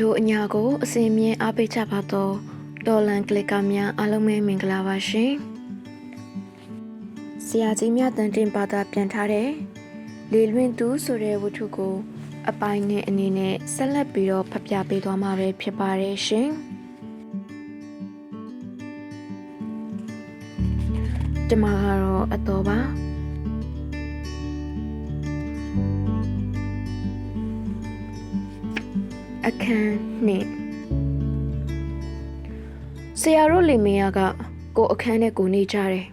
တို့အညာကိုအစင်မြင်အားပေးကြပါတော့ဒေါ်လန်ကလစ်ကာများအားလုံးပဲမင်္ဂလာပါရှင်ဆရာကြီးမြတ်တန်တင်ပါတာပြန်ထားတဲ့လေလွင်သူဆိုတဲ့ဝတ္ထုကို အပိုင်းနဲ့အနေနဲ့ဆက်လက်ပြီးတော့ဖတ်ပြပေးသွားမှာပဲဖြစ်ပါတယ်ရှင်ဒီမှာကတော့အတော်ပါ အခန်းနှစ်ဆရာတို့လင်မယားကကိုအခန်းနဲ့ကိုနေကြတယ်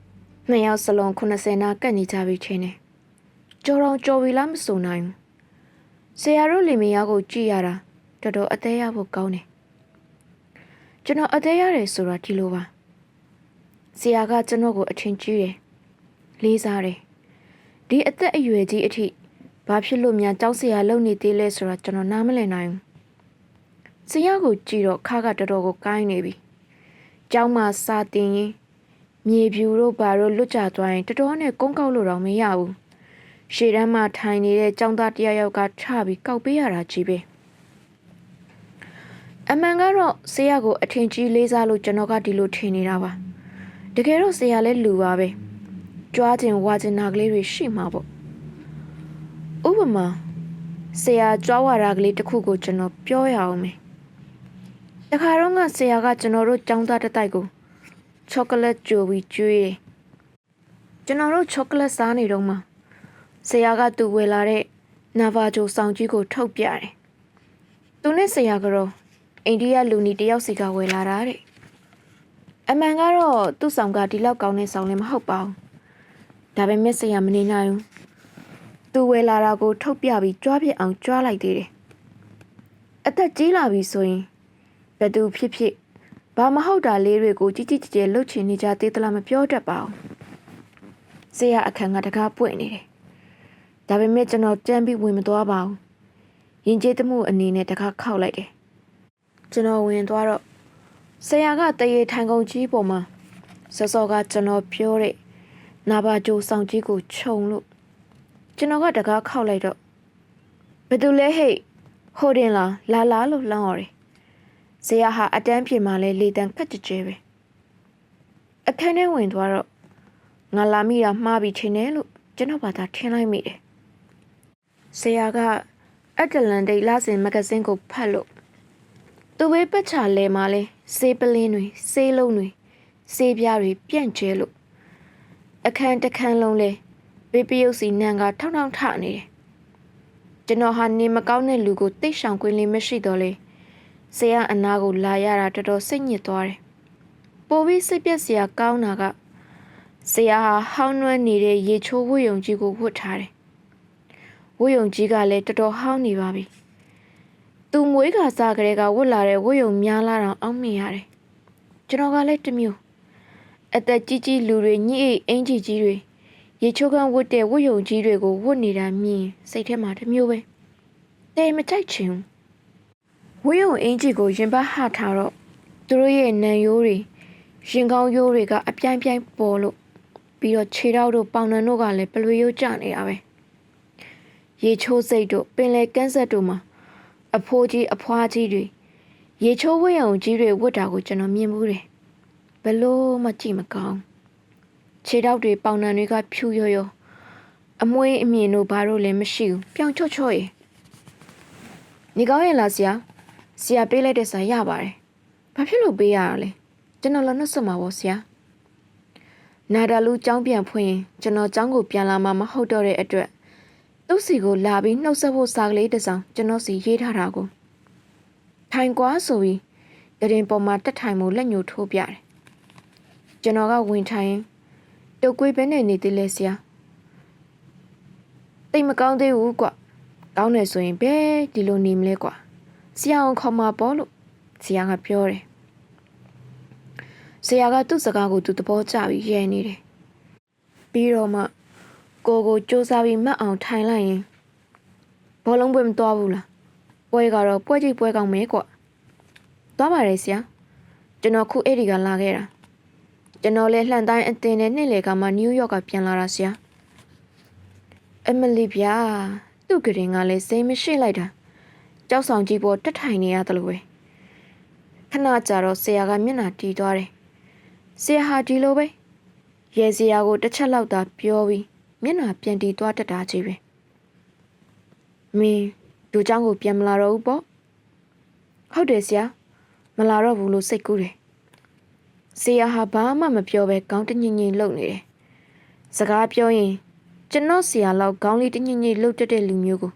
။နှစ်ယောက်စလုံး80နာကတ်နေကြပြီချင်းနဲ့ကြော်တော်ကြော်ပြီလားမစုံနိုင်ဘူး။ဆရာတို့လင်မယားကိုကြည့်ရတာတော်တော်အသေးရဖို့ကောင်းတယ်။ကျွန်တော်အသေးရတယ်ဆိုတာဒီလိုပါ။ဆရာကကျွန်တော်ကိုအထင်ကြီးတယ်။လေးစားတယ်။ဒီအသက်အရွယ်ကြီးအထိဘာဖြစ်လို့များကြောက်စရာလုံနေသေးလဲဆိုတာကျွန်တော်နားမလည်နိုင်ဘူး။ ဆရာကိုကြည့်တော့ခါကတော်တော်ကိုကိုင်းနေပြီ။ကျောင်းမှာစာတင်ရင်မြေဖြူတို့ဘာတို့လွတ်ကျသွားရင်တော်တော်နဲ့ကုန်းကောက်လို့တော့မရဘူး။ရှေ့တန်းမှာထိုင်နေတဲ့ကျောင်းသားတယောက်ယောက်ကထပြီးကောက်ပေးရတာကြီးပဲ။အမှန်ကတော့ဆရာကိုအထင်ကြီးလေးစားလို့ကျွန်တော်ကဒီလိုထင်နေတာပါ။တကယ်တော့ဆရာလည်းလူပါပဲ။ကြွားခြင်းဝါခြင်းနာကလေးတွေရှိမှာပေါ့။ဥပမာဆရာကြွားဝါတာကလေးတစ်ခုကိုကျွန်တော်ပြောရအောင်မယ်။ တခါတော့ကဆရာကကျွန်တော်တို့ចောင်းသားတစ်တိုက်ကိုချောကလက်ကြိုပြီးကျွေးတယ်။ကျွန်တော်တို့ချောကလက်စားနေတော့မှဆရာကသူ့ဝယ်လာတဲ့နာဗာဂျိုဆောင်ကြီးကိုထုတ်ပြတယ်။သူနဲ့ဆရာကတော့အိန္ဒိယလူနီတယောက်စီကဝယ်လာတာတဲ့။အမှန်ကတော့သူ့ဆောင်ကဒီလောက်ကောင်းတဲ့ဆောင်လည်းမဟုတ်ပါဘူး။ဒါပေမဲ့ဆရာမနေနိုင်ဘူး။သူဝယ်လာတာကိုထုတ်ပြပြီးကြွားပြစ်အောင်ကြွားလိုက်သေးတယ်။အသက်ကြီးလာပြီဆိုရင် ဘယ်သူဖြစ်ဖြစ်ဘာမဟုတ်တာလေးတွေကိုကြီးကြီးကျယ်ကျယ်လှုပ်ချင်နေကြသေးသလားမပြောတတ်ပါဘူး။ဆရာအခန်းကတကားပွင့်နေတယ်။ဒါပေမဲ့ကျွန်တော်ကြမ်းပြီးဝင်မသွားပါဘူး။ရင်ကျေးသမှုအနေနဲ့တကားခောက်လိုက်တယ်။ကျွန်တော်ဝင်သွားတော့ဆရာကတရေထိုင်ကုန်ကြီးပေါ်မှာစောစောကကျွန်တော်ပြောတဲ့နာဘာဂျိုဆောင်ကြီးကိုခြုံလို့ကျွန်တော်ကတကားခောက်လိုက်တော့ဘယ်သူလဲဟဲ့ဟိုတင်လားလာလာလို့လှမ်းော်တယ် ဇေယဟာအတန်းပြေမှလဲလေတံခက်ကြဲကြဲပဲအခန်းထဲဝင်သွားတော့ငါလာမိတာမှားပြီထင်တယ်လို့ကျွန်တော်ဘာသာထင်လိုက်မိတယ်ဇေယကအက်တလန်တိတ်လာစင်မဂဇင်းကိုဖတ်လို့သူဝေးပတ်ချလဲမှလဲစေးပလင်းတွေစေးလုံးတွေစေးပြားတွေပြန့်ကျဲလို့အခန်းတစ်ခန်းလုံးလဲဘေးပယုတ်စီနံကထောင်းထောင်းထနေတယ်ကျွန်တော်ဟာနေမကောင်းတဲ့လူကိုတိတ်ဆောင်ကွင်းလေးမရှိတော့လေ ဆရာအနာကိုလာရတာတော်တော်စိတ်ညစ်သွားတယ်။ပိုပြီးစိတ်ပြက်စရာကောင်းတာကဆရာဟာဟောင်းနွမ်းနေတဲ့ရေချိုးဝတ်ယုံကြီးကိုဝတ်ထားတယ်။ဝတ်ယုံကြီးကလည်းတော်တော်ဟောင်းနေပါပြီ။သူမွေးခါစားကလေးကဝတ်လာတဲ့ဝတ်ယုံများလာတော့အောက်မြင်ရတယ်။ကျွန်တော်ကလည်းတမျိုးအသက်ကြီးကြီးလူတွေညှိအိအင်ကြီးကြီးတွေရေချိုးကန်းဝတ်တဲ့ဝတ်ယုံကြီးတွေကိုဝတ်နေတာမြင်စိတ်ထဲမှာတမျိုးပဲ။တဲမကြိုက်ချင်ဘူး ဝင်းုံအင်ကြီးကိုရင်ပတ်ဟထားတော့သူတို့ရဲ့နံရိုးတွေရင်ကောင်းရိုးတွေကအပြိုင်ပြိုင်ပေါ်လို့ပြီးတော့ခြေထောက်တို့ပေါင်နှံတို့ကလည်းပလွေရိုးကျနေတာပဲရေချိုးစိတ်တို့ပင်လယ်ကန်းဆက်တို့မှာအဖိုးကြီးအဖွားကြီးတွေရေချိုးဝင်းုံကြီးတွေဝတ်တာကိုကျွန်တော်မြင်မှုတယ်ဘလို့မှကြည့်မကောင်းခြေထောက်တွေပေါင်နှံတွေကဖြူရော်ရော်အမွှေးအမြင်တို့ဘာလို့လည်းမရှိဘူးပြောင်ချော့ချော့ရေနေကောင်းရဲ့လားဆရာ ဆရာပေးလိုက်တဲ့စာရပါတယ်။ဘာဖြစ်လို့ပေးရတာလဲ။ကျွန်တော်လည်းနှုတ်ဆက်မှာပေါ့ဆရာ။နာဒါလူចောင်းပြန်ဖွင့်ရင်ကျွန်တော်ចောင်းကိုပြန်လာမှာမဟုတ်တော့တဲ့အတွက်သူ့စီကိုလာပြီးနှုတ်ဆက်ဖို့စာကလေးတစ်စောင်ကျွန်တော်စီရေးထားတာကိုထိုင်ကွာဆိုပြီးတရင်ပေါ်မှာတက်ထိုင်မှုလက်ညှိုးထိုးပြတယ်။ကျွန်တော်ကဝင်ထိုင်ရင်တုတ်ကွေးပဲနဲ့နေသေးလဲဆရာ။တိတ်မကောင်းသေးဘူးကွ။ကောင်းတယ်ဆိုရင်ဘယ်ဒီလိုနေမလဲကွာ။ ဆရာအောင်ခေါ်မှာပေါ့လို့ဆရာကပြောတယ်ဆရာကသူ့စကားကိုသူသဘောကျပြီးရဲနေတယ်ပြီးတော့မှကိုကိုစူးစမ်းပြီးမှတ်အောင်ထိုင်လိုက်ရင်ဘောလုံးပွဲမသွားဘူးလားပွဲကတော့ပွဲကြည့်ပွဲကောင်းမယ်ကွသွားပါတယ်ဆရာကျွန်တော်ခုအဲ့ဒီကလာခဲ့တာကျွန်တော်လည်းလှန်တိုင်းအတင်နဲ့နေ့လေကမှနယူးယောက်ကပြန်လာတာဆရာအမလီဗျာသူ့ကရင်ကလည်းစိတ်မရှိလိုက်တာ ကြောက်ဆောင်ကြီးပေါ်တက်ထိုင်နေရတယ်လို့ပဲခဏကြာတော့ဆရာကမျက်နှာတီးသွားတယ်ဆရာဟာဒီလိုပဲရဲဆရာကိုတစ်ချက်လောက်သာပြောပြီးမျက်နှာပြန်တီးသွားတတ်တာကြီးပဲမင်းလူเจ้าကိုပြန်မလာတော့ဘူးပေါ့ဟုတ်တယ်ဆရာမလာတော့ဘူးလို့စိတ်ကူးတယ်ဆရာဟာဘာမှမပြောပဲကောင်းတညင်ညင်လှုပ်နေတယ်စကားပြောရင်ကျွန်တော်ဆရာလောက်ခေါင်းလေးတညင်ညင်လှုပ်တတ်တဲ့လူမျိုးကို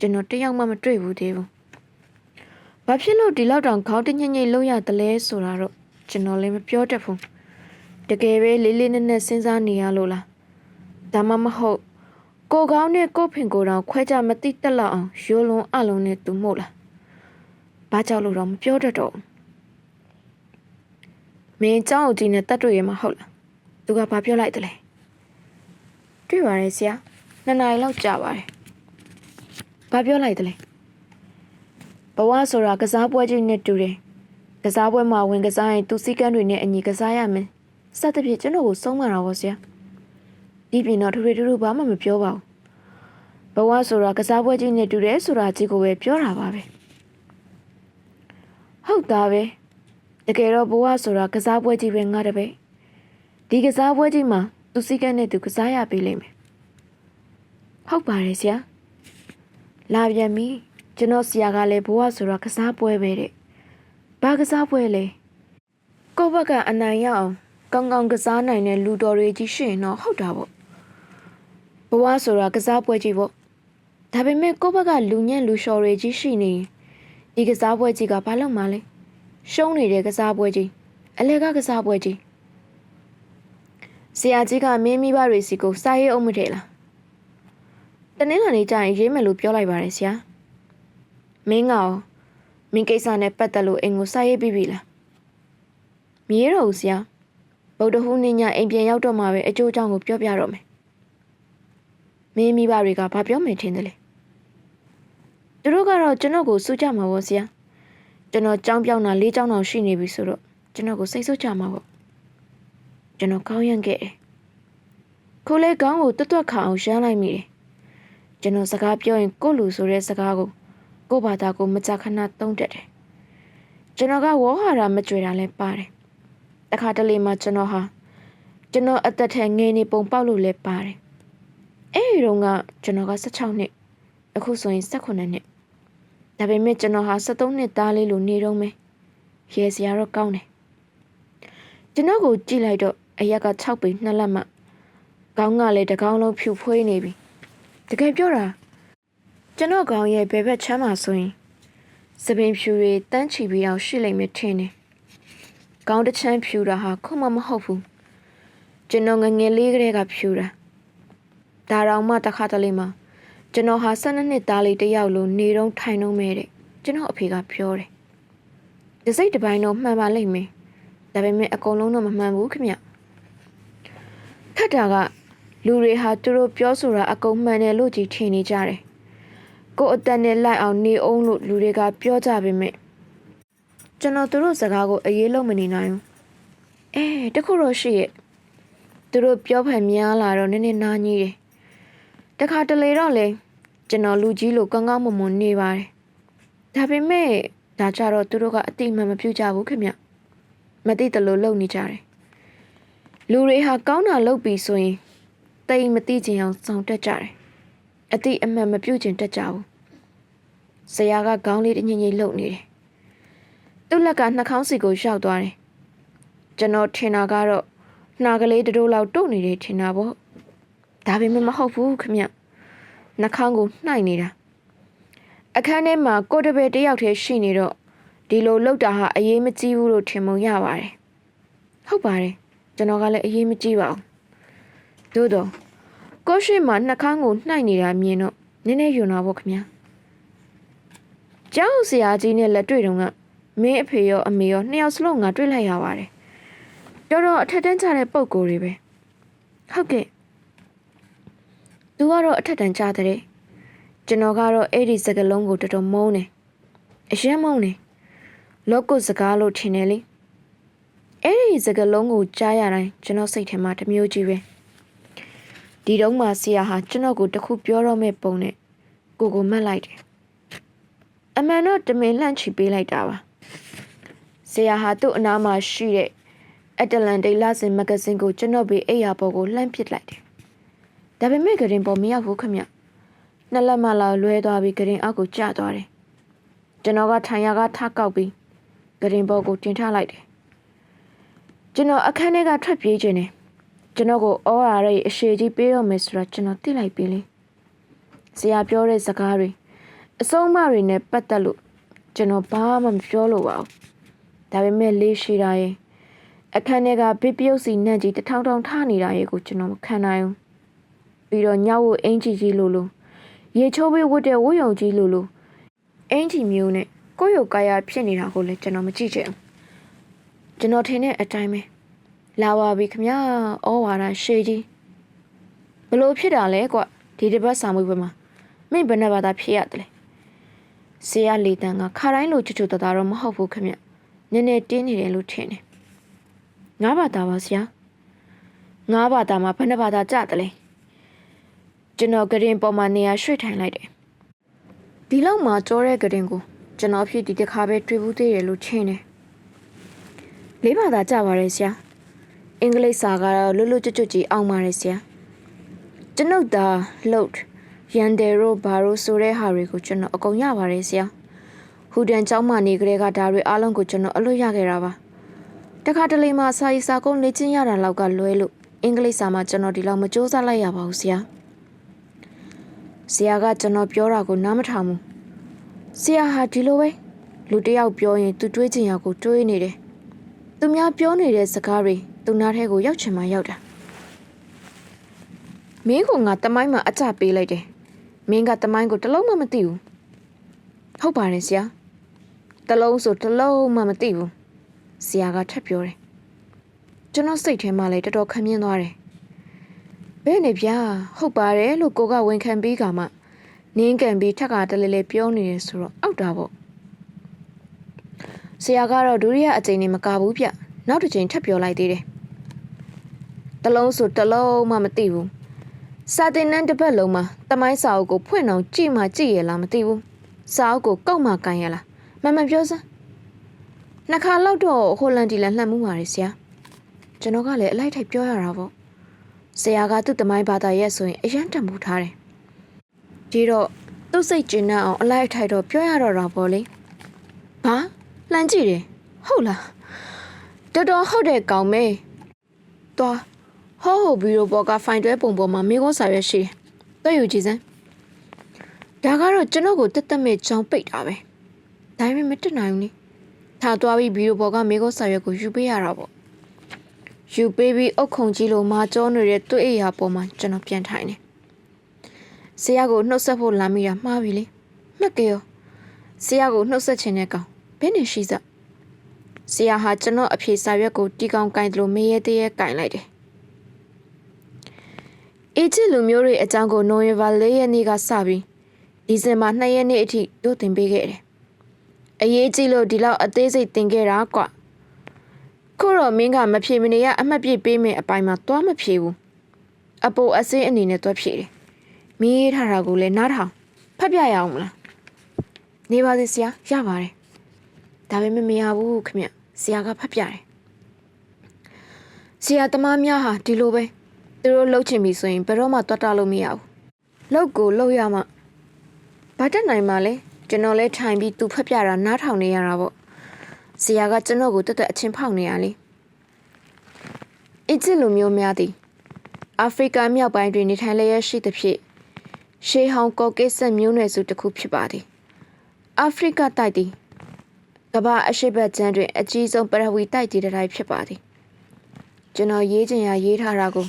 ကျွန်တော်တယောက်မှမတွေ့ဘူးသေးဘူး။ဘာဖြစ်လို့ဒီလောက်တောင်ခေါင်းတညင်ညင်လှုပ်ရသလဲဆိုတာတော့ကျွန်တော်လည်းမပြောတတ်ဘူး။တကယ်ပဲလေးလေးနက်နက်စဉ်းစားနေရလို့လား။ဒါမှမဟုတ်ကိုကောင်းနဲ့ကိုဖင်ကိုတောင်ခွဲခြားမသိတက်လောက်အောင်ရိုးလုံးအလုံးနဲ့သူမို့လား။ဘာကြောင့်လို့တော့မပြောတတ်တော့ဘူး။မင်းเจ้าအကြီးနဲ့တတ်တွေ့ရမှာဟုတ်လား။သူကဘာပြောလိုက်တယ်လဲ။တွေ့ပါရဲ့ဆရာ။နှစ်နာရီလောက်ကြာပါတယ်။ ဘာပြောလိုက်တယ်လဲ။ဘဝဆိုတာကစားပွဲကြီးနဲ့တူတယ်။ကစားပွဲမှာဝင်ကစားရင်သူစည်းကမ်းတွေနဲ့အညီကစားရမယ်။စသဖြင့်ကျွန်တော်ကိုဆုံးမတာပါဆရာ။ဒီပြင်တော့ထူထူထူထူဘာမှမပြောပါဘူး။ဘဝဆိုတာကစားပွဲကြီးနဲ့တူတယ်ဆိုတာကြီးကိုပဲပြောတာပါပဲ။ဟုတ်သားပဲ။တကယ်တော့ဘဝဆိုတာကစားပွဲကြီးပဲငါတပည့်။ဒီကစားပွဲကြီးမှာသူစည်းကမ်းနဲ့သူကစားရပေးလိမ့်မယ်။ဟုတ်ပါတယ်ဆရာ။ လာပြန်ပြီကျွန်တော်ဆရာကလည်းဘဝဆိုတာကစားပွဲပဲတဲ့။ဘာကစားပွဲလဲ။ကိုယ့်ဘက်ကအနိုင်ရအောင်ကောင်းကောင်းကစားနိုင်တဲ့လူတော်တွေကြီးရှိရင်တော့ဟုတ်တာပေါ့။ဘဝဆိုတာကစားပွဲကြီးပေါ့။ဒါပေမဲ့ကိုယ့်ဘက်ကလူညံ့လူလျှော်တွေကြီးရှိနေရင်ဒီကစားပွဲကြီးကဘာလို့မှလဲ။ရှုံးနေတဲ့ကစားပွဲကြီးအလဲကကစားပွဲကြီးဆရာကြီးကမင်းမိဘတွေစီကိုစာရေးအောင်မထည့်လား တနင်္လာနေ့ကျရင်ရေးမယ်လို့ပြောလိုက်ပါတယ်ဆရာမင်းကရောမင်းကိစ္စနဲ့ပတ်သက်လို့အိမ်ကိုစာရေးပြီးပြီလားမရေတော့ဘူးဆရာဗုဒ္ဓဟူးနေ့ညအိမ်ပြန်ရောက်တော့မှပဲအကျိုးအကြောင်းကိုပြောပြတော့မယ်မင်းမိဘတွေကဘာပြောမယ်ထင်တယ်လဲသူတို့ကတော့ကျွန်တော်ကိုစူးကြမှာပေါ့ဆရာကျွန်တော်ကြောင်းပြောင်းတာလေးကြောင်းတောင်ရှိနေပြီဆိုတော့ကျွန်တော်ကိုစိတ်ဆိုးကြမှာပေါ့ကျွန်တော်ကောင်းရန့်ခဲ့တယ်ခိုးလေးကောင်းကိုတွတ်တွတ်ခါအောင်ရှမ်းလိုက်မိတယ် ကျွန်တော်စကားပြောရင်ကိုလူဆိုတဲ့စကားကိုကိုဘာသာကိုမကြခဏသုံးတတ်တယ်ကျွန်တော်ကဝေါ်ဟာရာမကြွေတာလဲပါတယ်တခါတလေမှကျွန်တော်ဟာကျွန်တော်အသက်ထက်ငယ်နေပုံပေါက်လို့လဲပါတယ်အဲ့ဒီတော့ကကျွန်တော်က16နှစ်အခုဆိုရင်18နှစ်ဒါပေမဲ့ကျွန်တော်ဟာ73နှစ်သားလေးလိုနေတော့မယ်ရဲစရာတော့ကောင်းတယ်ကျွန်တော်ကိုကြည့်လိုက်တော့အရက်က6ပေ2လက်မှခေါင်းကလည်းတကောင်းလုံးဖြူဖွေးနေပြီ တကယ်ပြောတာကျွန်တော်ခေါင်းရဲ့ဘယ်ဘက်ချမ်းမှာဆိုရင်စပင်ဖြူတွေတန်းချီပြီးအောင်ရှိလိမ့်မယ်ထင်တယ်ခေါင်းတစ်ချမ်းဖြူတာဟာခုမှမဟုတ်ဘူးကျွန်တော်ငငယ်လေးကလေးကဖြူတာဒါတော့မှတစ်ခါတလေမှကျွန်တော်ဟာ12နှစ်သားလေးတယောက်လိုနေတော့ထိုင်တော့မဲတဲ့ကျွန်တော်အဖေကပြောတယ်။ဒီစိတ်တစ်ပိုင်းတော့မှန်ပါလိမ့်မယ်။ဒါပေမဲ့အကုန်လုံးတော့မမှန်ဘူးခင်ဗျ။ခက်တာက လူတွေဟာသူတို့ပြောဆိုတာအကုန်မှန်တယ်လို့ကြီးထင်နေကြတယ်။ကိုယ်အတန်နဲ့လိုက်အောင်နေအောင်လို့လူတွေကပြောကြပေမဲ့ကျွန်တော်သူတို့စကားကိုအေးအေးလုံးမနေနိုင်ဘူး။အဲတခုတော့ရှိရဲ့သူတို့ပြောဖန်များလာတော့နည်းနည်းနားကြီးတယ်။တခါတလေတော့လေကျွန်တော်လူကြီးလိုကောင်းကောင်းမွန်မွန်နေပါတယ်။ဒါပေမဲ့ဒါကြတော့သူတို့ကအတိမမပြုတ်ကြဘူးခင်ဗျ။မသိတလို့လုံနေကြတယ်။လူတွေဟာကောင်းတာလုပ်ပြီးဆိုရင် တိတ်မသိချင်အောင်စောင့်တက်ကြတယ်။အတိအမှန်မပြုတ်ချင်တက်ကြဘူး။ဆရာကခေါင်းလေးတညင်ညင်လှုပ်နေတယ်။သူ့လက်ကနှာခေါင်းစီကိုရောက်သွားတယ်။ကျွန်တော်ထင်တာကတော့နှာကလေးတိုးလောက်တုတ်နေတယ်ထင်တာပေါ့။ဒါပေမဲ့မဟုတ်ဘူးခင်ဗျ။နှာခေါင်းကိုနှိုက်နေတာ။အခန်းထဲမှာကိုတပည့်တယောက်တည်းရှိနေတော့ဒီလိုလောက်တာဟာအရေးမကြီးဘူးလို့ထင်ပုံရပါတယ်။ဟုတ်ပါတယ်။ကျွန်တော်ကလည်းအရေးမကြီးပါဘူး။ သို့တော့ကိုရှိမှနှာခေါင်းကိုနှိုက်နေတာမြင်တော့နည်းနည်းယွန်တော့ပေါ့ခင်ဗျာ။ကျောင်းဆရာကြီးနဲ့လက်တွေ့တုန်းကမင်းအဖေရောအမေရောနှစ်ယောက်စလုံးငါတွေ့လိုက်ရပါတယ်။တော်တော်အထက်တန်းကျတဲ့ပုံကိုယ်တွေပဲ။ဟုတ်ကဲ့။ तू ကတော့အထက်တန်းကျတဲ့ကျွန်တော်ကတော့အဲ့ဒီစကလုံးကိုတော်တော်မုန်းတယ်။အယမ်းမုန်းတယ်။လောကုတ်စကားလို့ထင်တယ်လေ။အဲ့ဒီစကလုံးကိုကြားရတိုင်းကျွန်တော်စိတ်ထဲမှာတစ်မျိုးကြီးပဲ။ ဒီတော့မှဆရာဟာကျွန်တော်ကိုတခုပြောတော့မဲ့ပုံနဲ့ကိုကိုမှတ်လိုက်တယ်။အအမှန်တော့တမင်လှန့်ချီပေးလိုက်တာပါဆရာဟာသူ့အနားမှာရှိတဲ့အတလန်တိတ်လစင်မဂဇင်းကိုကျွန်တော်ဘေးအိယာပေါ်ကိုလှမ်းပစ်လိုက်တယ်ဒါပေမဲ့ဂရင်ပေါ်မရောက်ဘူးခမနှစ်လက်မလောက်လွဲသွားပြီးဂရင်အောက်ကိုကျသွားတယ်ကျွန်တော်ကထိုင်ရကထကောက်ပြီးဂရင်ပေါ်ကိုတင်ထားလိုက်တယ်ကျွန်တော်အခန်းထဲကထွက်ပြေးခြင်းနဲ့ ကျွန်တော်ကိုအော်ရရဲ့အရှိကြီးပေးတော့မယ်ဆိုတော့ကျွန်တော်သိလိုက်ပြီလေဆရာပြောတဲ့စကားတွေအဆုံးအမတွေနဲ့ပတ်သက်လို့ကျွန်တော်ဘာမှမပြောလို့ပါဘူးဒါပေမဲ့လေးရှိတာရဲ့အခန်းထဲကဘစ်ပြုတ်စီနန့်ကြီးတထောင်ထောင်ထားနေတာရဲ့ကိုကျွန်တော်မခံနိုင်ဘူးပြီးတော့ညောက်ဝအင်ကြီးကြီးလို့လို့ရေချိုးပေးဝတ်တဲ့ဝတ်ယုံကြီးလို့လို့အင်ကြီးမျိုးနဲ့ကိုယ့်ရုပ်ကာယဖြစ်နေတာကိုလည်းကျွန်တော်မကြည့်ချင်ဘူးကျွန်တော်ထင်တဲ့အတိုင်းပဲ လာပါပြီခမဩဝါဒရှေးကြီးဘလို့ဖြစ်တာလဲကွဒီတစ်ပတ်စာမွေးပွဲမှာမင်းဘယ်နဲ့ဘာသာဖြစ်ရတယ်လဲဆရာလေတန်းကခါတိုင်းလိုချွချွတသားတော့မဟုတ်ဘူးခမနည်းနည်းတင်းနေတယ်လို့ထင်တယ်ငါးဘာသာပါဆရာငါးဘာသာမှာဘယ်နှဘာသာကြတယ်လဲကျွန်တော်ဂရင်ပေါ်မှာနေရာရွှေ့ထိုင်လိုက်တယ်ဒီလောက်မှာကြောတဲ့ဂရင်ကိုကျွန်တော်ဖြစ်ဒီတစ်ခါပဲတွေ့ဘူးသေးတယ်လို့ထင်တယ်လေးဘာသာကြပါတယ်ဆရာ အင်္ဂလိပ်စာကတော့လွတ်လွတ်ကျွတ်ကျွတ်ကြီးအောင်ပါတယ်ဆရာကျွန်ုပ်သာလှုပ်ရန်တယ်ရိုဘာရိုဆိုတဲ့ဟာတွေကိုကျွန်တော်အကုန်ရပါတယ်ဆရာဟူဒန်ကျောင်းမှနေကြတဲ့ကဒါတွေအားလုံးကိုကျွန်တော်အလွတ်ရခဲ့တာပါတခါတလေမှစာရေးစာကုန်းလေ့ကျင့်ရတာလောက်ကလွဲလို့အင်္ဂလိပ်စာမှာကျွန်တော်ဒီလောက်မစူးစမ်းလိုက်ရပါဘူးဆရာဆရာကကျွန်တော်ပြောတာကိုနားမထောင်ဘူးဆရာဟာဒီလိုပဲလူတယောက်ပြောရင်သူတွေးချင်ရကိုတွေးနေတယ်သူများပြောနေတဲ့စကားတွေ သူနားထဲကိုရောက်ချင်မှရောက်တာမင်းကငါတမိုင်းမှာအကြပေးလိုက်တယ်မင်းကတမိုင်းကိုတလုံးမှမသိဘူးဟုတ်ပါတယ်ဆရာတလုံးဆိုတလုံးမှမသိဘူးဆရာကထပ်ပြောတယ်ကျွန်တော်စိတ်ထဲမှာလည်းတော်တော်ခမ်းမြင်သွားတယ်ဘယ်နဲ့ဗျာဟုတ်ပါတယ်လို့ကိုကဝန်ခံပြီးကမှနင်းကန်ပြီးထက်ကတလေလေပြောနေတယ်ဆိုတော့အောက်တာပေါ့ဆရာကတော့ဒုတိယအကြိမ်နဲ့မကဘူးဗျနောက်တစ်ကြိမ်ထပ်ပြောလိုက်သေးတယ် တလုံးဆိုတလုံးမှမသိဘူးစာတင်နှန်းတစ်ပတ်လုံးမှာတမိုင်းစာအုပ်ကိုဖွင့်အောင်ကြည့်မှကြည့်ရလားမသိဘူးစာအုပ်ကိုကောက်မှကန်ရလားမမပြောစမ်းနှစ်ခါလောက်တော့ဟိုလန်ဒီလန်လှမ်းမှုပါလေဆရာကျွန်တော်ကလည်းအလိုက်ထိုက်ပြောရတာပေါ့ဆရာကသူ့တမိုင်းဘာသာရဲ့ဆိုရင်အရန်တံမှုထားတယ်ဒီတော့သူ့စိတ်ကျဉ်းအောင်အလိုက်ထိုက်တော့ပြောရတော့တာပေါ့လေဘာလှမ်းကြည့်တယ်ဟုတ်လားတော်တော်ဟုတ်တဲ့ကောင်မေသွား ဟောဟိုဘီရိုပေါ်ကဖိုင်တွဲပုံပေါ်မှာမိကုန်းစာရွက်ရှိတယ်တွေ့ယူကြည့်စမ်းဒါကတော့ကျွန်တော်ကိုတက်တက်မဲ့ကြောင်ပိတ်တာပဲဒါပေမဲ့မတက်နိုင်ဘူးနိထားသွားပြီးဘီရိုပေါ်ကမိကုန်းစာရွက်ကိုယူပေးရတာပေါ့ယူပေးပြီးအုတ်ခုံကြီးလိုမာကြောနေတဲ့တွေ့အိယာပေါ်မှာကျွန်တော်ပြန်ထိုင်နေဆရာကိုနှုတ်ဆက်ဖို့လာမိတာမှားပြီလေမှတ်ကြရောဆရာကိုနှုတ်ဆက်ခြင်းနဲ့ကောင်ဘယ်နဲ့ရှိစဆရာဟာကျွန်တော်အဖြေစာရွက်ကိုတီကောင်ကင်တယ်လို့မေးရဲတည်းရဲကင်လိုက်တယ် အီဂျစ်လူမျိုးတွေအကြောင်းကိုနိုဝင်ဘာ၄ရက်နေ့ကစပြီးဒီဇင်ဘာ2ရက်နေ့အထိတို့သင်ပေးခဲ့တယ်။အရေးကြီးလို့ဒီလောက်အသေးစိတ်သင်ခဲ့တာကွ။ခုတော့မင်းကမဖြေမနေရအမှတ်ပြပေးမယ်အပိုင်းမှာသွားမဖြေဘူး။အပိုအစင်းအနေနဲ့သွားဖြေတယ်။မင်းရေးထားတာကိုလည်းနားထောင်ဖတ်ပြရအောင်မလား။နေပါစေဆရာရပါတယ်။ဒါပေမဲ့မရဘူးခင်ဗျ။ဆရာကဖတ်ပြတယ်။ဆရာသမားများဟာဒီလိုပဲ။ သူတို့လှုပ်ချင်ပြီဆိုရင်ဘယ်တော့မှတွတ်တာလို့မရဘူးလှုပ်ကိုလှုပ်ရမှဘာတက်နိုင်မှလဲကျွန်တော်လဲထိုင်ပြီးသူဖက်ပြတာနားထောင်နေရတာပေါ့ဆရာကကျွန်တော်ကိုတက်တက်အချင်းဖောက်နေရလေအစ်စ်လူမျိုးများသည်အာဖရိကမြောက်ပိုင်းတွင်နေထိုင်လျက်ရှိသဖြင့်ရှေးဟောင်းကော်ကိဆက်မျိုးနွယ်စုတစ်ခုဖြစ်ပါသည်အာဖရိကတိုက်သည်ကမ္ဘာအရှိတ်ဘက်ကျမ်းတွင်အကြီးဆုံးပရဝီတိုက်ကြီးတစ်တိုင်းဖြစ်ပါသည်ကျွန်တော်ရေးချင်ရရေးထားတာကို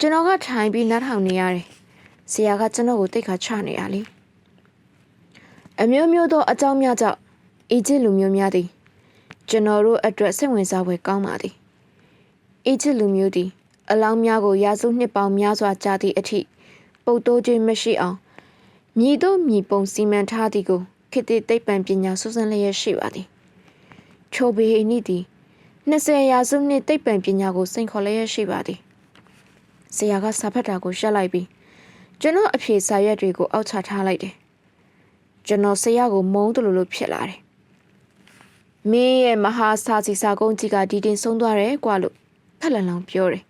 ကျွန်တော်ကထိုင်ပြီးနားထောင်နေရတယ်။ဆရာကကျွန်တော်ကိုတိတ်ခါချနေရလေ။အမျိုးမျိုးသောအကြောင်းများကြောင့်အီဂျစ်လူမျိုးများသည်ကျွန်တော်တို့အတွက်စိတ်ဝင်စားဖွယ်ကောင်းပါသည်။အီဂျစ်လူမျိုးသည်အလောင်းများကိုရာစုနှစ်ပေါင်းများစွာကြာသည့်အထိပုတ်တိုးခြင်းမရှိအောင်မြည်တို့မြည်ပုံစီမံထားသည်ကိုခေတ်သစ်သိပ္ပံပညာစူးစမ်းလျက်ရှိပါသည်။ချိုဘေဟိနိသည်20ရာစုနှစ်သိပ္ပံပညာကိုစိန်ခေါ်လျက်ရှိပါသည် ဆရာကစာဖတ်တာကိုရှက်လိုက်ပြီးကျွန်တော်အဖြေစာရွက်တွေကိုအောက်ချထားလိုက်တယ်ကျွန်တော်ဆရာကိုမုန်းတယ်လို့လို့ဖြစ်လာတယ်မင်းရဲ့မဟာစာစီစာကုန်းကြီးကဒီတင်ဆုံးသွားတယ်ကွာလို့ခက်လန်လောင်ပြောတယ်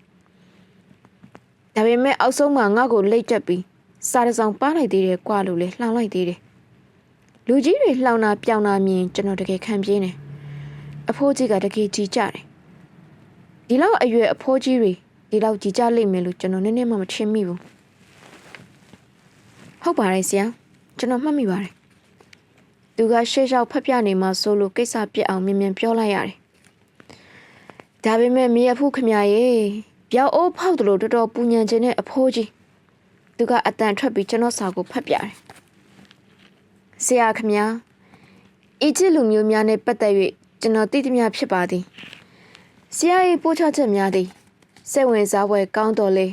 ဒါပေမဲ့အောက်ဆုံးမှာငါ့ကိုလိတ်တက်ပြီးစာတစ်စောင်ပါလိုက်သေးတယ်ကွာလို့လေလှောင်လိုက်သေးတယ်လူကြီးတွေလှောင်တာပြောင်တာမြင်ကျွန်တော်တကယ်ခံပြင်းတယ်အဖိုးကြီးကတကယ်ကြည်ကြတယ်ဒီလောက်အရွယ်အဖိုးကြီးတွေ ဒီလောက်ကြည်ကြလိမ့်မယ်လို့ကျွန်တော်နည်းနည်းမှမထင်မိဘူးဟုတ်ပါတယ်ဆရာကျွန်တော်မှတ်မိပါတယ်သူကရှေ့လျှောက်ဖက်ပြနေမှဆိုလို့ကိစ္စပြက်အောင်မြင်မြန်ပြောလိုက်ရတယ်ဒါပေမဲ့မြေအဖုခမရေပြောင်းအိုးဖောက်တယ်လို့တော်တော်ပူညံခြင်းနဲ့အဖိုးကြီးသူကအတန်ထွက်ပြီးကျွန်တော်စာကိုဖတ်ပြတယ်ဆရာခမအီဂျစ်လူမျိုးများနဲ့ပတ်သက်၍ကျွန်တော်သိသမျှဖြစ်ပါသည်ဆရာ၏ပို့ချချက်များသည် စိတ်ဝင်စားဖွယ်ကောင်းတော်လေ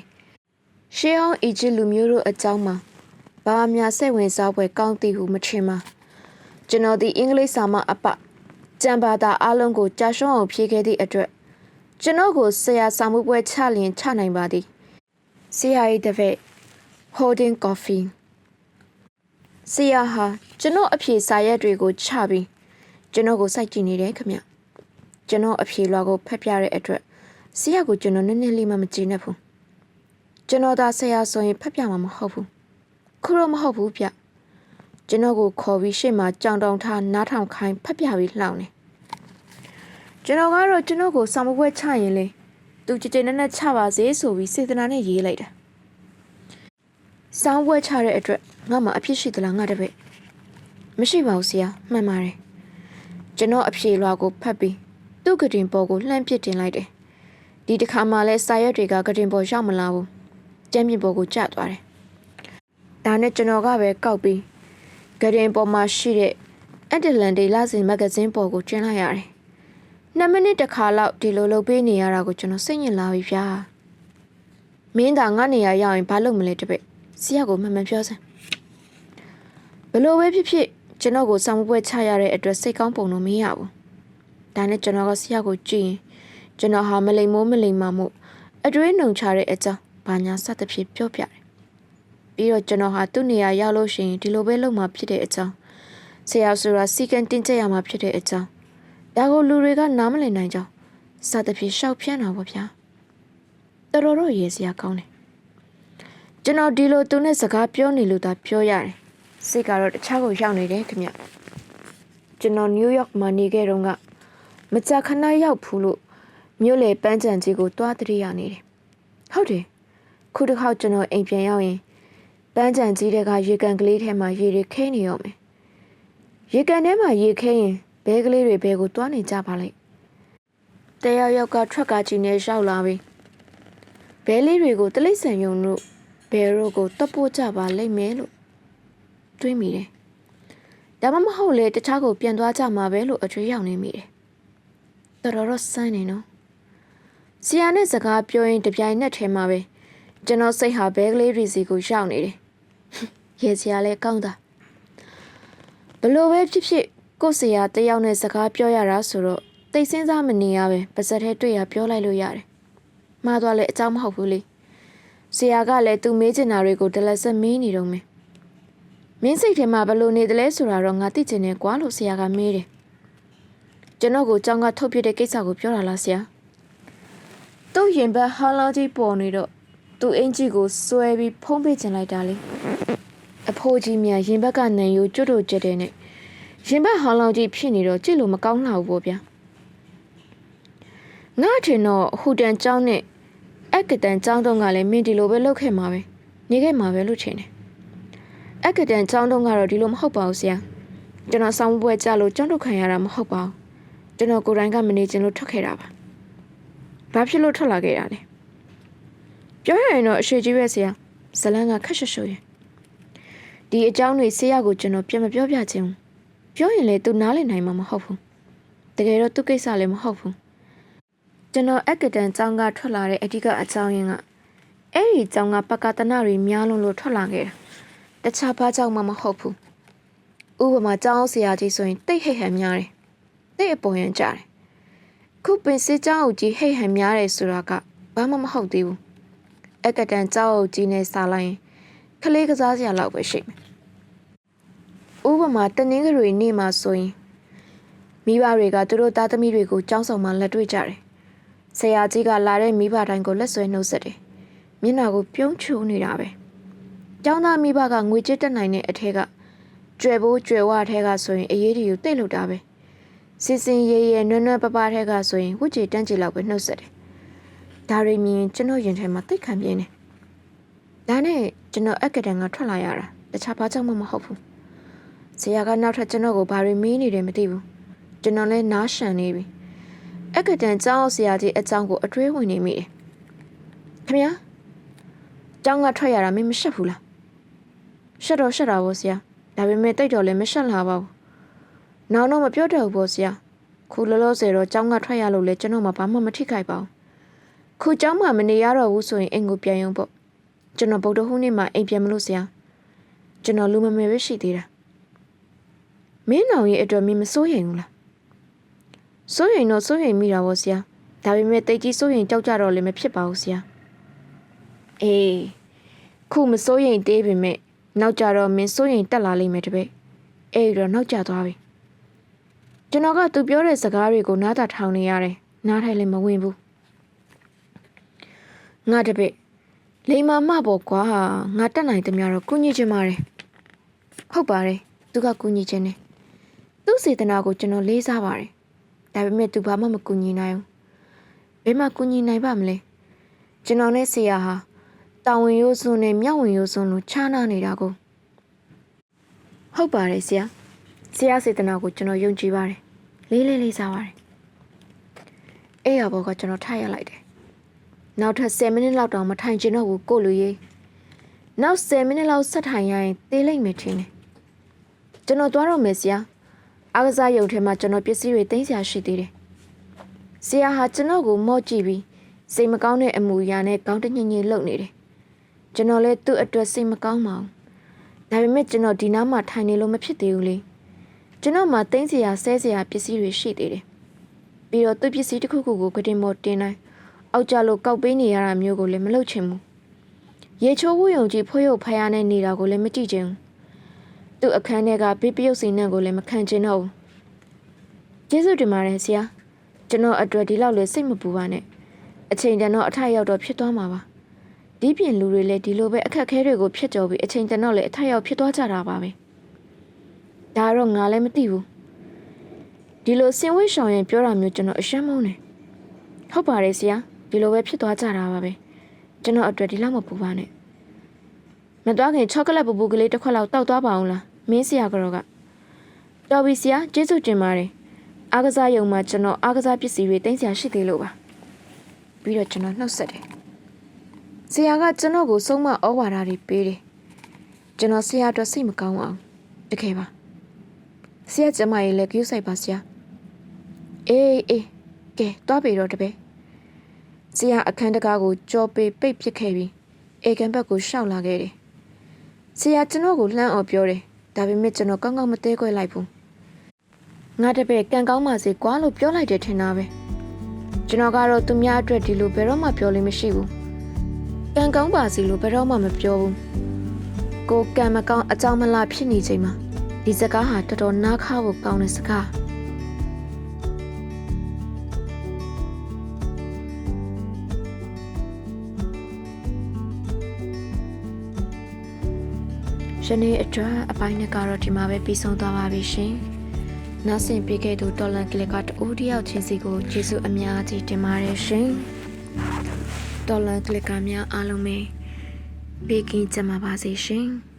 ရှေးဟောင်းအီဂျစ်လူမျိုးတို့အကြောင်းမှာဘာများစိတ်ဝင်စားဖွယ်ကောင်းသည်ဟုမထင်ပါကျွန်တော်ဒီအင်္ဂလိပ်စာမအပကြံပါတာအလုံးကိုကြာရှုံးအောင်ဖြေခဲ့သည့်အတွက်ကျွန်တော်ကိုဆရာစာမှုပွဲချလျင်ချနိုင်ပါသည်ဆရာ၏တပည့် holding coffee ဆရာဟာကျွန်တော်အဖြေစာရက်တွေကိုချပြီးကျွန်တော်ကိုစိုက်ကြည့်နေတယ်ခမကျွန်တော်အဖြေလွှာကိုဖတ်ပြတဲ့အတွက် ဆရာကိုကျွန်တော်နည်းနည်းလေးမှမကြည့်နဲ့ဘူးကျွန်တော်သာဆရာဆိုရင်ဖတ်ပြမှာမဟုတ်ဘူးခုတော့မဟုတ်ဘူးဗျကျွန်တော်ကိုခေါ်ပြီးရှေ့မှာကြောင်တောင်ထားနားထောင်ခိုင်းဖတ်ပြပြီးလှောင်နေကျွန်တော်ကတော့ကျွန်တော်ကိုစာမပွဲချရင်လေသူကြည်ကြည်နဲ့နဲ့ချပါစေဆိုပြီးစေတနာနဲ့ရေးလိုက်တာစောင်းပွဲချတဲ့အတွက်ငါမှအဖြစ်ရှိသလားငါတပည့်မရှိပါဘူးဆရာမှန်ပါတယ်ကျွန်တော်အဖြေလွှာကိုဖတ်ပြီးသူ့ကတင်ပေါ်ကိုလှမ်းပစ်တင်လိုက်တယ် ဒီတစ်ခါမှလဲစာရွက်တွေကကတင်ပေါ်ရောက်မလာဘူးကျမ်းပြင်ပေါ်ကိုကျသွားတယ်ဒါနဲ့ကျွန်တော်ကပဲကောက်ပြီးကတင်ပေါ်မှာရှိတဲ့အက်တလန်ဒေးလာစင်မဂ္ဂဇင်းပေါ်ကိုကျင်းလိုက်ရတယ်နှစ်မိနစ်တခါလောက်ဒီလိုလုပ်ပေးနေရတာကိုကျွန်တော်စိတ်ညစ်လာပြီဗျာမင်းသာငါနေရာရောက်ရင်ဘာလုပ်မလဲတပည့်ဆရာကိုမှန်မှန်ပြောစမ်းဘလို့ပဲဖြစ်ဖြစ်ကျွန်တော်ကိုစောင်းပွဲချရတဲ့အတွက်စိတ်ကောင်းပုံတော့မရဘူးဒါနဲ့ကျွန်တော်ကဆရာကိုကြည့်ရင် ကျွန်တော်ဟာမလိမ်မိုးမလိမ်မမှုအတွင်းနှုံချတဲ့အကြောင်းဘာညာစသဖြင့်ပြောပြတယ်ပြီးတော့ကျွန်တော်ဟာသူ့နေရာရောက်လို့ရှိရင်ဒီလိုပဲလုပ်မှာဖြစ်တဲ့အကြောင်းဆရာဆိုတာစီကံတင်ကြရမှာဖြစ်တဲ့အကြောင်းဒါကိုလူတွေကနားမလည်နိုင်ကြောင်းစသဖြင့်ရှောက်ဖြန်းတာပေါ့ဗျာတော်တော်တော့ရေစရာကောင်းတယ်ကျွန်တော်ဒီလိုသူနဲ့စကားပြောနေလို့သာပြောရတယ်စိတ်ကတော့တခြားကိုရောက်နေတယ်ခင်ဗျကျွန်တော်နယူးယောက်မှာနေခဲ့တော့ကမကြာခဏရောက်ဖူးလို့ မြို့လေပန်းချံကြီးကိုတွားတရိရနေတယ်ဟုတ်တယ်ခုတစ်ခေါက်ကျွန်တော်အိမ်ပြန်ရောက်ရင်ပန်းချံကြီးတဲ့ကရေကန်ကလေးထဲမှာရေတွေခဲနေရောမယ်ရေကန်ထဲမှာရေခဲရင်ဘဲကလေးတွေဘဲကိုတွားနေကြပါလိုက်တယောက်ယောက်ကထက်ကကြီးနဲ့ရောက်လာပြီဘဲလေးတွေကိုတလိမ့်ဆန်ယုံတို့ဘဲရိုကိုတပ်ပို့ကြပါလိမ့်မယ်လို့တွေးမိတယ်ဒါမှမဟုတ်လေတခြားကိုပြန်သွားကြမှာပဲလို့အကျွေးရောက်နေမိတယ်တော်တော်တော့စမ်းနေနော် ဆရာနဲ့စကားပြောရင်တပြိုင်နက်ထဲမှာပဲကျွန်တော်စိတ်ဟာဘဲကလေးရီစီကိုရောက်နေတယ်ရေဆရာလည်းကောင်းတာဘလို့ပဲဖြစ်ဖြစ်ကို့ဆရာတယောက်နဲ့စကားပြောရတာဆိုတော့တိတ်စင်းစားမနေရပဲပါစက်ထဲတွေ့ရပြောလိုက်လို့ရတယ်မှားသွားလဲအကြောင်းမဟုတ်ဘူးလေဆရာကလည်းသူမေးချင်တာတွေကိုဒလက်ဆက်မေးနေတော့မယ်မင်းစိတ်ထဲမှာဘလို့နေတယ်လဲဆိုတာတော့ငါသိချင်တယ်ကွာလို့ဆရာကမေးတယ်ကျွန်တော်ကိုကြောင်းကထုတ်ပြတဲ့ကိစ္စကိုပြောတာလားဆရာ သူ့ရင်ဘတ်ဟောင်းလောင်းကြီးပေါ်နေတော့သူ့အင်ကြီးကိုဆွဲပြီးဖုံးပေးချင်လိုက်တာလေအဖိုးကြီးမြရင်ဘက်ကနန်ယူကျွတ်တို့ကျတဲ့နဲ့ရင်ဘတ်ဟောင်းလောင်းကြီးဖြစ်နေတော့ကြည့်လို့မကောင်းလှဘူးပေါ့ဗျာငါထင်တော့ဟူတန်ကျောင်းနဲ့အက်ကတန်ကျောင်းတုံးကလည်းမင်းဒီလိုပဲလုပ်ခဲ့မှာပဲနေခဲ့မှာပဲလို့ထင်တယ်အက်ကတန်ကျောင်းတုံးကတော့ဒီလိုမဟုတ်ပါဘူးဆရာကျွန်တော်ဆောင်းပွဲကြလို့ကျောင်းထုတ်ခံရတာမဟုတ်ပါဘူးကျွန်တော်ကိုယ်တိုင်ကမနေချင်လို့ထွက်ခဲ့တာပါ ဘာဖြစ်လို့ထွက်လာခဲ့တာလဲပြောရရင်တော့အရှိကြီးပဲဆရာဇလန်းကခက်ရှရှုရင်ဒီအကြောင်းတွေဆရာကိုကျွန်တော်ပြန်မပြောပြချင်ဘူးပြောရင်လေသူနားလည်နိုင်မှာမဟုတ်ဘူးတကယ်တော့သူ့ကိစ္စလည်းမဟုတ်ဘူးကျွန်တော်အက်ကတန်ကျောင်းကထွက်လာတဲ့အဓိကအကြောင်းရင်းကအဲ့ဒီကျောင်းကပကတနာတွေများလုံးလို့ထွက်လာခဲ့တာတခြားဘာကြောင့်မှမဟုတ်ဘူးဥပမာကျောင်းဆရာကြီးဆိုရင်တိတ်ဟိတ်ဟန်များတယ်တိတ်အပေါ်ရန်ကြတယ် ခုပင်စစ်ကျောင်းအုပ်ကြီးဟိတ်ဟန်များတယ်ဆိုတာကဘာမှမဟုတ်သေးဘူးအက်ကတန်ကျောင်းအုပ်ကြီးနဲ့စားလိုက်ရင်ကလေးကစားစရာလောက်ပဲရှိမယ်ဥပမာတနင်္ဂနွေနေ့မှာဆိုရင်မိဘတွေကသူတို့သားသမီးတွေကိုကြောင်းဆောင်မှလက်တွေ့ကြတယ်ဆရာကြီးကလာတဲ့မိဘတိုင်းကိုလက်ဆွဲနှုတ်ဆက်တယ်မျက်နှာကိုပြုံးချူနေတာပဲကျောင်းသားမိဘကငွေချစ်တက်နိုင်တဲ့အထက်ကကျွယ်ဖို့ကျွယ်ဝအထက်ကဆိုရင်အရေးကြီးကိုတိတ်လို့တာပဲ စီစင်ရဲရဲနွမ်းနွမ်းပပထက်ကဆိုရင်ဝှချီတန်းချီလောက်ပဲနှုတ်ဆက်တယ်ဒါရီမြင်ကျွန်တော်ရင်ထဲမှာတိတ်ခံပြင်းတယ်ဒါနဲ့ကျွန်တော်အက်ကဒန်ကထွက်လာရတာတခြားဘာကြောင့်မှမဟုတ်ဘူးဆရာကနောက်ထပ်ကျွန်တော်ကိုဘာတွေမေးနေတယ်မသိဘူးကျွန်တော်လည်းနားရှန်နေပြီအက်ကဒန်ကျောင်းဆရာကြီးအကြောင်းကိုအတွေးဝင်နေမိတယ်ခင်ဗျာကျောင်းကထွက်ရတာမင်းမရှက်ဘူးလားရှက်တော့ရှက်တာပေါ့ဆရာဒါပေမဲ့တိတ်တော့လည်းမရှက်လာပါဘူး နောက်တော့မပြောတတ်ဘူးပေါ့ဆရာခုလောလောဆယ်တော့ကျောင်းကထွက်ရလို့လဲကျွန်တော်မှဘာမှမထိခိုက်ပါဘူးခုကျောင်းမှာမနေရတော့ဘူးဆိုရင်အိမ်ကိုပြန်ရုံပေါ့ကျွန်တော်ဗုဒ္ဓဟူးနေ့မှာအိမ်ပြန်မလို့ဆရာကျွန်တော်လူမမယ်ပဲရှိသေးတာမင်းနောင်ရဲ့အတွက်မင်းမစိုးရိမ်ဘူးလားစိုးရိမ်တော့စိုးရိမ်မိတာပေါ့ဆရာဒါပေမဲ့တိတ်ကြီးစိုးရိမ်ကြောက်ကြတော့လည်းမဖြစ်ပါဘူးဆရာအေးခုမစိုးရိမ်သေးပေမဲ့နောက်ကြတော့မင်းစိုးရိမ်တက်လာလိမ့်မယ်တပည့်အဲ့တော့နောက်ကျသွားပြီ ကျွန်တော်ကသူပြောတဲ့စကားတွေကိုနားတာထောင်နေရတယ်နားထိုင်လည်းမဝင်ဘူးငါတပည့်လိမ္မာမပေါ့ကွာငါတက်နိုင်သမျှတော့ကုညီချင်ပါတယ်ဟုတ်ပါတယ်သူကကုညီချင်တယ်သူ့စေတနာကိုကျွန်တော်လေးစားပါတယ်ဒါပေမဲ့သူဘာမှမကူညီနိုင်ဘူးဘယ်မှကူညီနိုင်ပါမလဲကျွန်တော်နဲ့ဆရာဟာတောင်ဝင်ရိုးစွန်းနဲ့မြောက်ဝင်ရိုးစွန်းလိုခြားနာနေတာကိုဟုတ်ပါတယ်ဆရာဆရာစေတနာကိုကျွန်တော်ယုံကြည်ပါတယ် လေးလေးလေးစားပါတယ်အဲ့ရဘောကကျွန်တော်ထားရလိုက်တယ်နောက်ထပ်10မိနစ်လောက်တောင်မထိုင်ချင်တော့ဘူးကိုလူရေးနောက်10မိနစ်လောက်ဆက်ထိုင်ရရင်သေးလိမ့်မယ်ထင်တယ်ကျွန်တော်သွားတော့မယ်ဆရာအားကစားရုံထဲမှာကျွန်တော်ပစ္စည်းတွေတင်ဆရာရှိသေးတယ်ဆရာဟာကျွန်တော်ကိုမော့ကြည့်ပြီးစိတ်မကောင်းတဲ့အမူအရာနဲ့ကောင်းတညင်ညင်လှုပ်နေတယ်ကျွန်တော်လည်းသူ့အတွက်စိတ်မကောင်းပါဘူးဒါပေမဲ့ကျွန်တော်ဒီနားမှာထိုင်နေလို့မဖြစ်သေးဘူးလေ ကျွန်တော်မှတင်းစရာဆဲစရာပစ္စည်းတွေရှိသေးတယ်ပြီးတော့သူ့ပစ္စည်းတစ်ခုခုကိုကတင်မော်တင်တိုင်းအောက်ကြလို့ကောက်ပေးနေရတာမျိုးကိုလည်းမလုပ်ချင်ဘူးရေချိုးဝယုံကြည်ဖွေးရုပ်ဖယားနဲ့နေတာကိုလည်းမကြည့်ချင်ဘူးသူ့အခန်းထဲကဘေးပရုပ်စီနှံကိုလည်းမခံချင်တော့ဘူးကျေးဇူးတင်ပါတယ်ဆရာကျွန်တော်အတွက်ဒီလောက်လည်းစိတ်မပူပါနဲ့အချိန်တန်တော့အထက်ရောက်တော့ဖြစ်သွားမှာပါဒီပြင်လူတွေလည်းဒီလိုပဲအခက်ခဲတွေကိုဖြစ်ကြော်ပြီးအချိန်တန်တော့လည်းအထက်ရောက်ဖြစ်သွားကြတာပါပဲ ဒါတော့ငါလည်းမသိဘူးဒီလိုစင်ဝိရှောင်ရင်ပြောတာမျိုးကျွန်တော်အရှမ်းမုန်းတယ်ဟုတ်ပါတယ်ဆရာဒီလိုပဲဖြစ်သွားကြတာပါပဲကျွန်တော်အတွက်ဒီလောက်မပူပါနဲ့မသွားခင်ချောကလက်ပူပူကလေးတစ်ခွက်လောက်တောက်သွားပါအောင်လားမင်းဆရာကတော့ကတော်ပြီဆရာကျေးဇူးတင်ပါတယ်အားကစားရုံမှာကျွန်တော်အားကစားပစ္စည်းတွေတင်ဆရာရှိသေးလို့ပါပြီးတော့ကျွန်တော်နှုတ်ဆက်တယ်ဆရာကကျွန်တော်ကိုဆုံးမဩဝါဒတွေပေးတယ်ကျွန်တော်ဆရာအတွက်စိတ်မကောင်းအောင်တကယ်ပါ ဆရာကျမရဲ့လက်ကျူးဆိုင်ပါဆရာအေးအေးကဲသွားပြီတော့တပည့်ဆရာအခန်းတကားကိုကြောပေးပိတ်ပစ်ခဲ့ပြီးအေကန်ဘက်ကိုရှောက်လာခဲ့တယ်ဆရာကျွန်တော်ကိုလှမ်းအောင်ပြောတယ်ဒါပေမဲ့ကျွန်တော်ကောင်းကောင်းမသေးခွဲလိုက်ဘူးငါတပည့်ကံကောင်းပါစေကွာလို့ပြောလိုက်တယ်ထင်တာပဲကျွန်တော်ကတော့သူများအတွက်ဒီလိုဘယ်တော့မှပြောလို့မရှိဘူးကံကောင်းပါစေလို့ဘယ်တော့မှမပြောဘူးကိုကံမကောင်းအကြောင်းမလားဖြစ်နေချိန်မှာ ဒီစကားဟာတော်တော်နားခါဖို့ကောင်းတဲ့စကားယနေ့အတွက်အပိုင်းနှစ်ကတော့ဒီမှာပဲပြီးဆုံးသွားပါပြီရှင်။နောက်ဆင်ပေးခဲ့သူတော်လန်ကလစ်ကတူတယောက်ချင်းစီကိုကျေးဇူးအများကြီးတင်ပါတယ်ရှင်။တော်လန်ကလစ်ကများအားလုံးပဲဘေးကင်းကြပါပါစေရှင်။